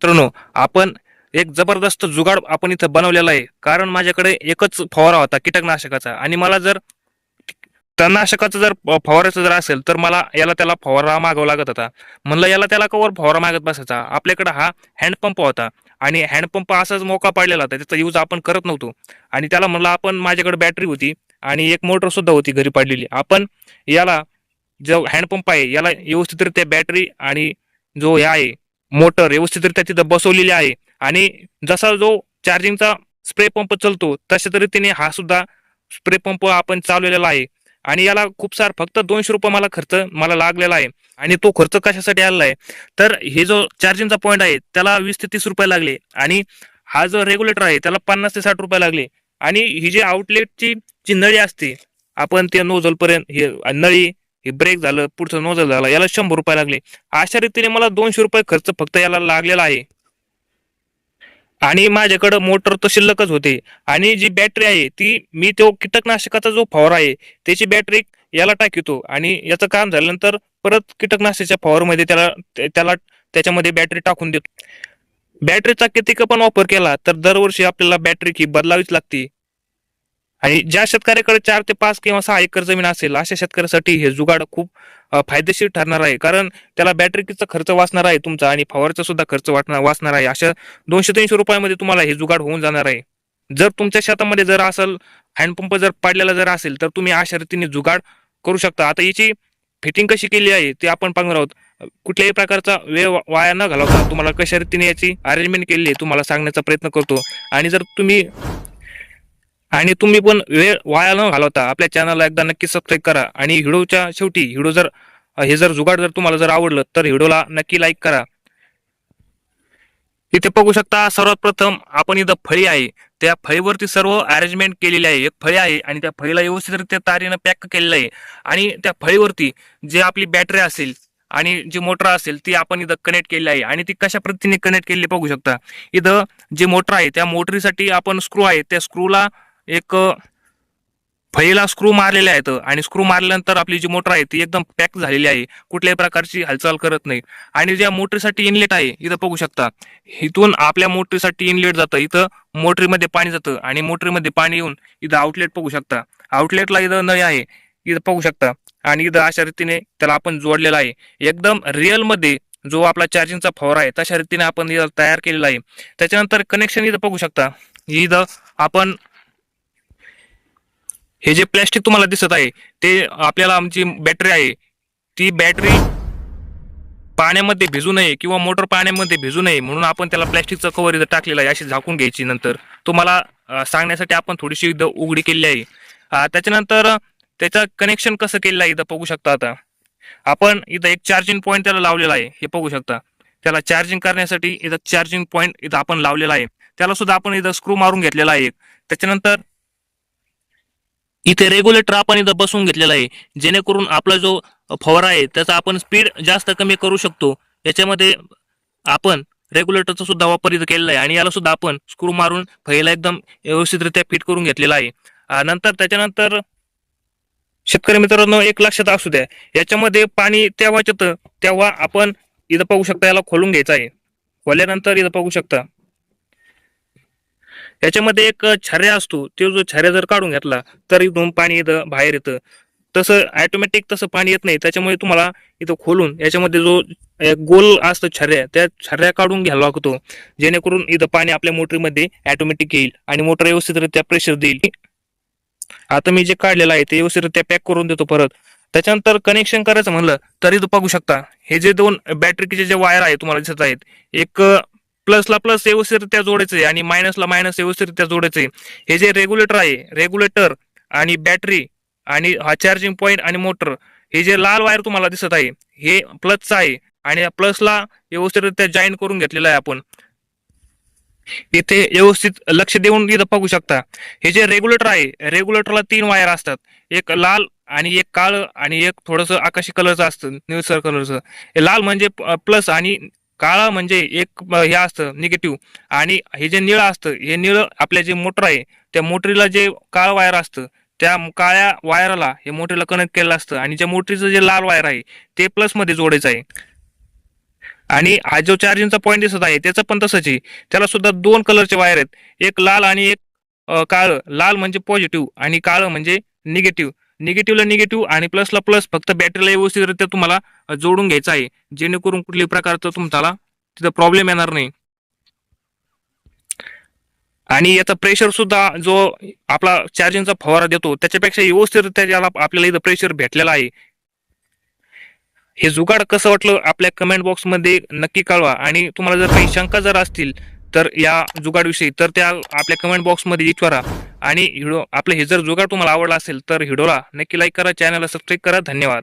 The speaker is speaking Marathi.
मित्रांनो आपण एक जबरदस्त जुगाड आपण इथं बनवलेला आहे. कारण माझ्याकडे एकच फवारा होता कीटकनाशकाचा. आणि मला जर तणनाशकाचं जर फवारायचं जर असेल तर मला याला त्याला फवारा मागावा लागत होता. म्हणलं याला त्याला कवर फवारा मागत बसायचा. आपल्याकडे हा हँडपंप होता. आणि हँडपंप असाच मोका पडलेला होता त्याचा यूज आपण करत नव्हतो. आणि त्याला म्हणलं आपण माझ्याकडे बॅटरी होती आणि एक मोटर सुद्धा होती घरी पडलेली. आपण याला जो हँडपंप आहे याला व्यवस्थितरित्या बॅटरी आणि जो हे आहे मोटर व्यवस्थितरित्या तिथं बसवलेली आहे. आणि जसा जो चार्जिंगचा स्प्रे पंप चालतो तशा तऱ्हेने हा सुद्धा स्प्रे पंप आपण चालवलेला आहे. आणि याला खूप सार फक्त दोनशे रुपये मला खर्च मला लागलेला आहे. आणि तो खर्च कशासाठी आलेला आहे? तर हे जो चार्जिंगचा पॉईंट आहे त्याला वीस ते तीस रुपये लागले. आणि हा जो रेग्युलेटर आहे त्याला पन्नास ते साठ रुपये लागले. आणि ही जी आउटलेटची जी नळी असते आपण त्या नोझलपर्यंत हे नळी हे ब्रेक झालं पुढचं नोझल झालं याला शंभर रुपये लागले. अशा रीतीने मला दोनशे रुपये खर्च फक्त याला लागलेला आहे. आणि माझ्याकडं मोटर तर शिल्लकच होते. आणि जी बॅटरी आहे ती मी तो कीटकनाशकाचा जो फॉवर आहे त्याची बॅटरी याला टाकितो. आणि याचं काम झाल्यानंतर परत कीटकनाशकाच्या फवारमध्ये त्याला त्याला त्याच्यामध्ये बॅटरी टाकून देतो. बॅटरीचा किती पण वापर केला तर दरवर्षी आपल्याला बॅटरी ही बदलावीच लागते. आणि ज्या शेतकऱ्याकडे चार ते पाच किंवा सहा एकर जमीन असेल अशा शेतकऱ्यासाठी हे जुगाड खूप फायदेशीर ठरणार आहे. कारण त्याला बॅटरीचा खर्च वाचणार आहे तुमचा आणि फवारचा सुद्धा खर्च वाटणार वाचणार आहे. अशा दोनशे तीनशे रुपयामध्ये तुम्हाला हे जुगाड होऊन जाणार आहे. जर तुमच्या शेतामध्ये जर असेल हँडपंप जर पाडलेला जर असेल तर तुम्ही अशा रीतीने जुगाड करू शकता. आता याची फिटिंग कशी केली आहे ते आपण पाहणार आहोत. कुठल्याही प्रकारचा वेळ वाया न घालवता तुम्हाला कशा रीतीने याची अरेंजमेंट केली आहे तुम्हाला सांगण्याचा प्रयत्न करतो. आणि जर तुम्ही आणि तुम्ही पण वेळ वाया न घालवता आपल्या चॅनलला एकदा नक्की सबस्क्राईब करा. आणि व्हिडिओच्या शेवटी व्हिडिओ जर हे जर जुगाड जर तुम्हाला जर आवडलं तर व्हिडिओला नक्की लाईक करा. इथे बघू शकता सर्वात प्रथम आपण इथं फळी आहे. त्या फळीवरती सर्व अरेंजमेंट केलेली आहे. एक फळी आहे आणि त्या फळीला व्यवस्थितरित्या तारीनं पॅक केलेलं आहे. आणि त्या फळीवरती जे आपली बॅटरी असेल आणि जी मोटर असेल ती आपण इथं कनेक्ट केली आहे. आणि ती कशा पद्धतीने कनेक्ट केलेली बघू शकता. इथं जी मोटर आहे त्या मोटरीसाठी आपण स्क्रू आहे. त्या स्क्रूला एक फळीला स्क्रू मारलेले आहेत आणि स्क्रू मारल्यानंतर आपली जी मोटर आहे ती एकदम पॅक झालेली आहे. कुठल्याही प्रकारची हालचाल करत नाही. आणि ज्या मोटरीसाठी इनलेट आहे इथं बघू शकता. इथून आपल्या मोटरीसाठी इनलेट जातं. इथं मोटरीमध्ये पाणी जातं आणि मोटरीमध्ये पाणी येऊन इथं आउटलेट बघू शकता. आउटलेटला इथं नळी आहे. इथं बघू शकता. आणि इथं अशा रीतीने त्याला आपण जोडलेला आहे. एकदम रिअलमध्ये जो आपला चार्जिंगचा फवारा आहे तशा रीतीने आपण इथं तयार केलेला आहे. त्याच्यानंतर कनेक्शन इथं बघू शकता. इथं आपण हे जे प्लॅस्टिक तुम्हाला दिसत आहे ते आपल्याला आमची बॅटरी आहे. ती बॅटरी पाण्यामध्ये भिजू नये किंवा मोटर पाण्यामध्ये भिजू नये म्हणून आपण त्याला प्लॅस्टिकचं कव्हर इथं टाकलेलं आहे अशी झाकून घ्यायची नंतर. तुम्हाला सांगण्यासाठी आपण थोडीशी इथं उघडी केली आहे. त्याच्यानंतर त्याचं कनेक्शन कसं केलेलं आहे इथं बघू शकता आता. आपण इथं एक चार्जिंग पॉईंट त्याला लावलेला आहे हे बघू शकता. त्याला चार्जिंग करण्यासाठी इथं चार्जिंग पॉईंट इथं आपण लावलेला आहे. त्याला सुद्धा आपण इथं स्क्रू मारून घेतलेला आहे. त्याच्यानंतर इथे रेग्युलेटर आपण इथं बसवून घेतलेला आहे. जेणेकरून आपला जो फवारा आहे त्याचा आपण स्पीड जास्त कमी करू शकतो. याच्यामध्ये आपण रेग्युलेटरचा सुद्धा वापर इथं केलेला आहे. आणि याला सुद्धा आपण स्क्रू मारून फैला एकदम व्यवस्थितरित्या फिट करून घेतलेला आहे. नंतर त्याच्यानंतर शेतकरी मित्रांनो एक लक्षात असू द्या. याच्यामध्ये पाणी तेव्हाच येतं तेव्हा आपण इथं पाहू शकता याला खोलून घ्यायचं आहे. खोल्यानंतर इथं पाहू शकता. याच्यामध्ये एक छर्या असतो तो जो छऱ्या जर काढून घेतला तर इथून पाणी इथं बाहेर येतं. तसं ऑटोमॅटिक तसं पाणी येत नाही त्याच्यामुळे तुम्हाला इथं खोलून याच्यामध्ये जो एक गोल असतो छर्या त्या छर्या काढून घ्यायला लागतो. जेणेकरून इथं पाणी आपल्या मोटरीमध्ये ऑटोमॅटिक येईल आणि मोटर व्यवस्थितरित्या प्रेशर देईल. आता मी जे काढलेलं आहे ते व्यवस्थितरित्या पॅक करून देतो परत. त्याच्यानंतर कनेक्शन करायचं म्हणलं तरी तू बघू शकता हे जे दोन बॅटरीचे जे वायर आहे तुम्हाला दिसत आहेत एक प्लसला प्लस व्यवस्थितरित्या जोडायचं आहे आणि मायनसला मायनस व्यवस्थितरित्या जोडायचं आहे हे जे रेग्युलेटर आहे रेग्युलेटर आणि बॅटरी आणि हा चार्जिंग पॉईंट आणि मोटर हे जे लाल वायर तुम्हाला दिसत आहे हे प्लसचं आहे आणि या प्लसला व्यवस्थितरित्या जॉईन करून घेतलेला आहे आपण. इथे व्यवस्थित लक्ष देऊन इथं बघू शकता. हे जे रेग्युलेटर आहे रेग्युलेटरला तीन वायर असतात. एक लाल आणि एक काळ आणि एक थोडस आकाशी कलरचं असतं निळसर कलरचं लाल म्हणजे प्लस आणि काळं म्हणजे एक हे असतं निगेटिव्ह आणि हे जे निळं असतं हे निळं आपल्या जे मोटर आहे त्या मोटरीला जे काळं वायर असतं त्या काळ्या वायरला हे मोटरीला कनेक्ट केलेलं असतं. आणि ज्या मोटरीचं जे लाल वायर आहे ते प्लसमध्ये जोडायचं आहे. आणि हा जो चार्जिंगचा पॉईंट दिसत आहे त्याचं पण तसंच आहे. त्याला सुद्धा दोन कलरचे वायर आहेत. एक लाल आणि एक काळं. लाल म्हणजे पॉझिटिव्ह आणि काळं म्हणजे निगेटिव्ह निगेटिव्हला निगेटिव्ह आणि प्लसला प्लस फक्त बॅटरीला व्यवस्थितरित्या तुम्हाला जोडून घ्यायचं आहे. जेणेकरून कुठल्याही प्रकारचं तुम्हाला तिथं प्रॉब्लेम येणार नाही. आणि याचा प्रेशर सुद्धा जो आपला चार्जिंगचा फवारा देतो त्याच्यापेक्षा व्यवस्थितरित्या ज्याला आपल्याला इथं प्रेशर भेटलेला आहे. हे जुगाड कसं वाटलं आपल्या कमेंट बॉक्समध्ये नक्की कळवा. आणि तुम्हाला जर काही शंका जर असतील तर या जुगाडविषयी तर त्या आपल्या कमेंट बॉक्समध्ये विचारा. आणि व्हिडिओ आपलं हे जर जुगाड तुम्हाला आवडला असेल तर व्हिडिओला नक्की लाईक करा चॅनलला सबस्क्राईब करा. धन्यवाद.